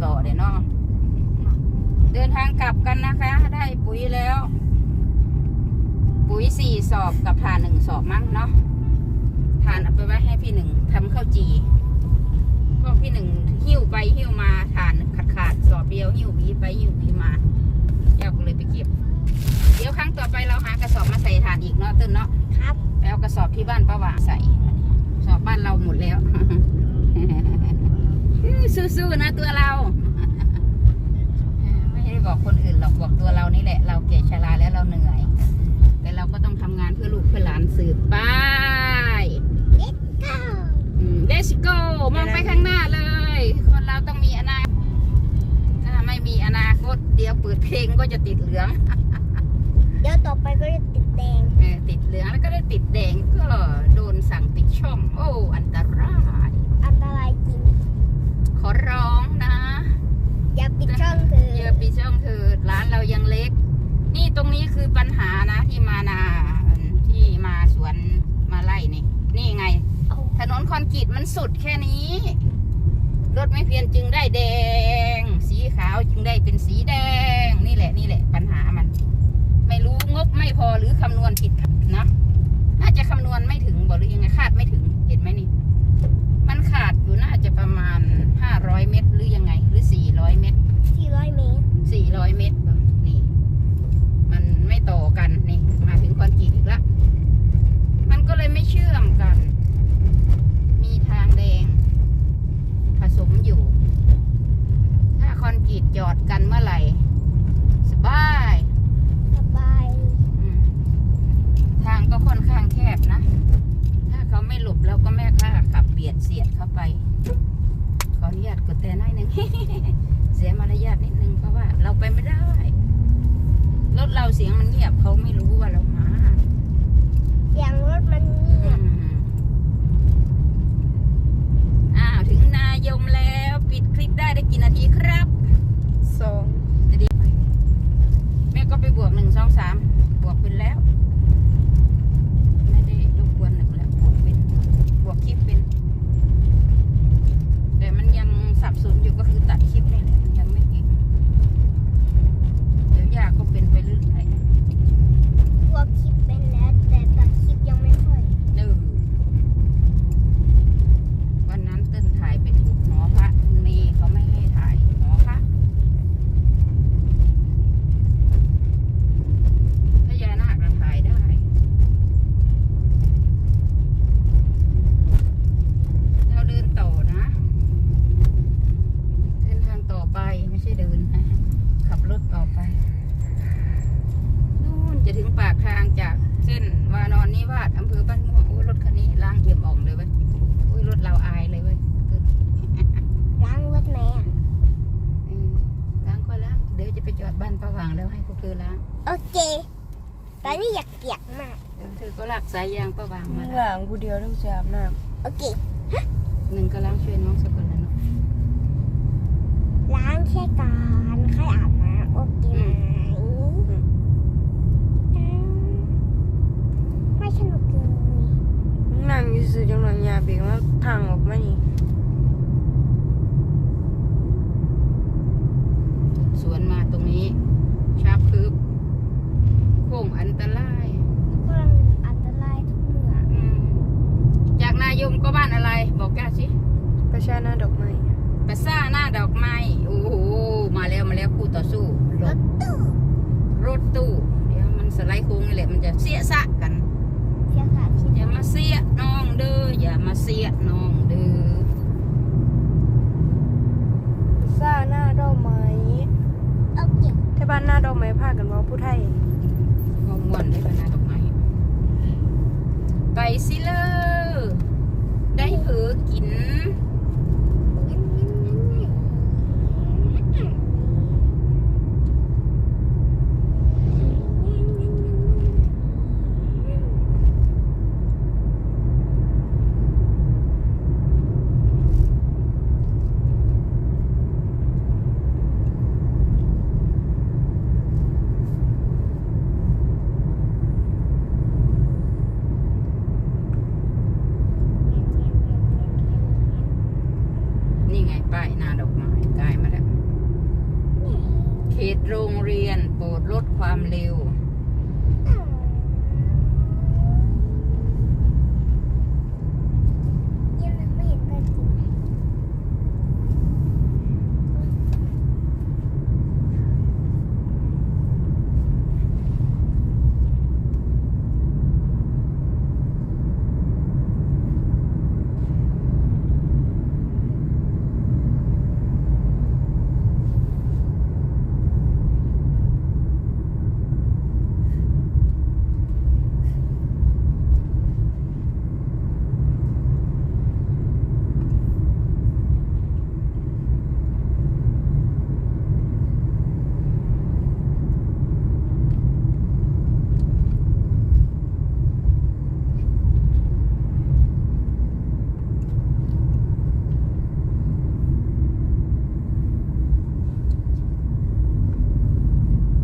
สอบเดี๋ยวเนาะเดินทางกลับกันนะคะ ได้ปุ๋ยแล้ว ปุ๋ยสี่สอบกับถ่านหนึ่งสอบมั้งเนาะถ่านเอาไปไว้ให้พี่หนึ่งทำข้าวจีก็พี่หนึ่งหิ้วไปหิ้วมาถ่านขาดขาดๆสอบเดียวหิ้วหวีไปหิ้วหวีมาเจ้าก็เลยไปเก็บ เดี๋ยวครั้งต่อไปเราหากระสอบมาใส่ถ่านอีกเนาะต้นเนาะครับไปเอากระสอบที่บ้านป้าหวานใส่อบบ้านเราหมดแล้ว สู้ๆนะตัวเรา ไม่ได้บอกคนอื่นหรอกบอกตัวเรานี่แหละ เราแก่ชราแล้วเราเหนื่อย แต่เราก็ต้องทำงานเพื่อลูกเพื่อหลานสืบไปเก้าอืม Let's go มองไปข้างหน้าเลย คนเราต้องมีอนาคตถ้าไม่มีอนาคต เดี๋ยวเปิดเพลงก็จะติดเหลือง เดี๋ยวต่อไปก็จะติดแดง เออติดเหลืองแล้วก็ได้ติดแดงก็โดนสั่งปิดช่อง โอ้ อันตราย อันตรายจริง ขอร้องนะ อย่าปิดช่องเธอ เยอะปีช่องเถิดร้านเรายังเล็ก นี่ตรงนี้คือปัญหานะที่มานาที่มาสวนมาไล่นี่ นี่ไง เอา ถนนคอน กรีตมันสุดแค่นี้ รถไม่เพียนจึงได้แดง สีขาวจึงได้เป็นสีแดง นี่แหละนี่แหละ ปัญหามัน ไม่รู้งบไม่พอหรือคำนวณผิดนะน่าจะคำนวณไม่ถึงบอกหรือยังไงคาดไม่ถึงเห็นไหมนี่ มันขาดอยู่น่าจะประมาณ 500 เมตร หรือยังไง หรือ 400 เมตร สี่ร้อยเมตร 400 เมตรเหรอนี่ มันไม่ต่อกัน นี่ มาถึงคอนกรีตอีกละ มันก็เลยไม่เชื่อมกัน มีทางแดง ผสมอยู่ ถ้าคอนกรีตจอดกันเมื่อไหร่ สบาย สบาย อืมทางก็ค่อนข้างแคบนะ ถ้าเขาไม่หลบเราก็แม่ค่าขับเบียดเสียดเข้าไป ขออนุญาตกดแต่น้อยหนึ่ง เสียมารยาทนิดนึงเพราะว่าเราไปไม่ได้ รถเราเสียงมันเงียบเขาไม่รู้ว่าเรามาเสียงรถมันเงีอืยบมอ้าวถึงนายมแล้ว ปิดคลิปได้ได้กี่นาทีครับสอง จะดีแม่ก็ไปบวกหนึ่งสองสามบวกเป็นแล้ว ไม่ได้รบกวนหนึ่งแล้วบวกเป็นบวกคลิปเป็น แต่มันยังสับสนอยู่ก็คือตัดคลิปนี่แหละมันยังไม่เก่งเดี๋ยวยากก็เป็นไปเรื่อย พวกคลิปเป็นแล้ว แต่ตัดคลิปยังไม่ค่อย ๆเออวันนั้นเต้นถ่ายไปถูกหอพระคุณเมย์เขาไม่ให้ถ่ายหอพระพญานาคเราถ่ายได้ เราเดินต่อนะ เดินทางต่อไปไม่ใช่เดิน ขับรถต่อไป นู่นจะถึงปากทางจากเส้นวานอนนิวาสอำเภอบ้านม่วงโอ้ยรถคันนี้ล้างเยี่ยมอ่องเลยเว้ยโอ้ยรถเราอายเลยเว้ย ล้างรถแม่ เออล้างก็ล้าง เดี๋ยวจะไปจอดบ้านป้าหวางแล้วให้พวกเธอล้าง โอเค ตอ นนี้อยากเปียกมากเดี๋ยวเธอก็ลากสายยางป้าหวางมาหล้างลังกูเดียวต้องเสียอาบน้โอเค หนึ่งก็ล้างช่วยน้องสักคนแล้วเนาะล้างแค่การค่อยอาบน้ำโอเคไหมอืมไม่สนุกเลยำนั่งอยู่ซื่อจังหวะยาเบรกมาทางออกมานี่ สวนมาตรงนี้ชาบคืบโค้งอันตราย กำลังอันตรายทุกเมื่อ อืมจากนายมก็บ้านอะไร บอกแกสิ ประชาหน้าดอกไม้ ปะซ่าหน้าดอกไม้ โอ้โห มาแล้วมาแล้วคู่ต่อสู้ร ร ถถตู้รถตู้ เดี๋ยวมันสไลด์โค้งนี่แหละมันจะเสียสะกัน เสียขาดที่อย่ามาเสียน้องเด้ออย่ามาเสียน้องเด้อซ่าหน้าดอกไม้โอเคที่บ้านหน้าดอกไม้พากันว่าผู้ไทย งงวนได้ปะหน้าดอกไม้ไปสิเลยได้เผือกิน ความเร็ว ยังไม่เห็นตัวจริง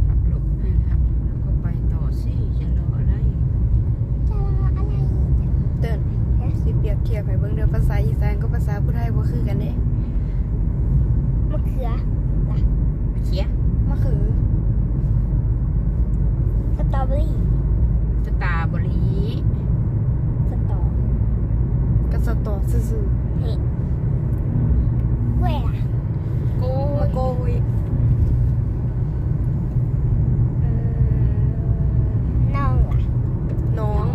ขับหลบนะครับ แล้วก็ไปต่อสิจะรออะไร จะรออะไรจะ เตือนสิเปรียบเทียบให้เบิ่งเด้อภาษาอีสานกับภาษาผู้ไทยบ่คือกันเด้ มะเขือ เขีย มะเขือ สตรอ เบอรี่สตาบรีสตอกับสตอซื่อกล้วยล่ะโก้ๆมะโกยอืมน่องล่ะน้อน้อง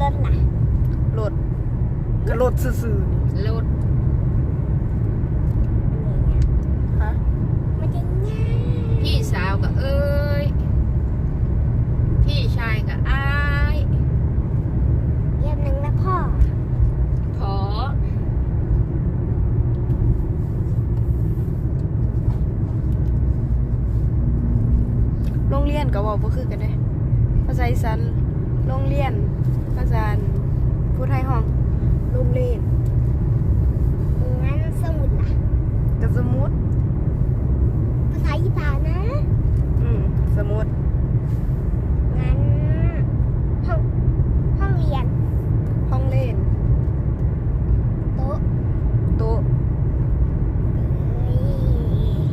งรถล่ะ รถก็รถซื่อๆนี่รถ ฮะ มันจะง่าย พี่สาวกับเอ้ย พี่ชายกับอ้าย เยี่ยมหนึ่งแล้วพ่อ พอ โรงเรียนก็เว้าบ่คือกันเด้ภาษาอีสานโรงเรียน ภาษาผู้ไทยห้องโรงเรียนงั้นสมุดล่ะกับสมุดภาษาอีสานนะ อืมสมุด งั้นห้องห้องเรียน ห้องเล่น โต๊ะ โต๊ะ เอ้ย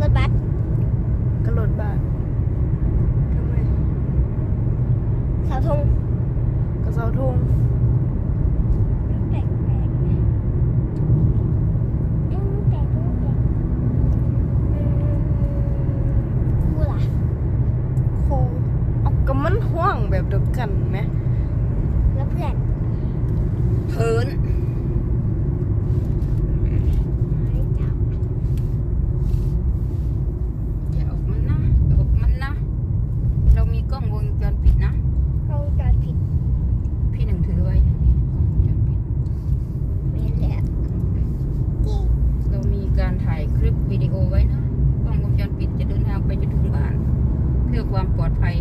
รถบัส กระโดดบาททำไม เสาธง กระเสา ธงแปลกแปลกๆนะเอ้ยแปลกแปลกแปลกอืมครูล่ะโคเอาก็มันห่วงแบบเดียวกันไหมแล้วเพื่อนเพิน ไม่จับ อย่าออกมันนะอย่าออกมันนะ เรามีกล้องวงจรปิดนะ กล้องจอดผิด พี่หนึ่งถือไว้อย่างนี้กล้องวงจรปิด เรียนแล้วนี่ เรามีการถ่ายคลิป วิดีโอไว้นะกล้องวงจรปิดจะเดินทางไปจนถึงบ้าน เพื่อความปลอดภัย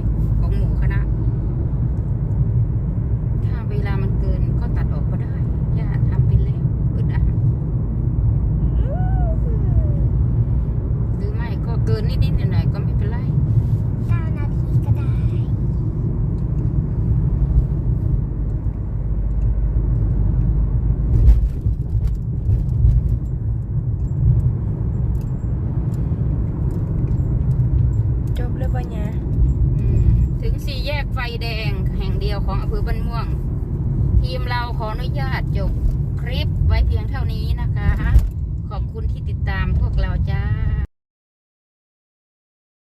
กไฟแดงแห่งเดียวของอำเภอบันม่วง ทีมเราขออนุญาตจบคลิปไว้เพียงเท่านี้นะคะ ขอบคุณที่ติดตามพวกเราจ้า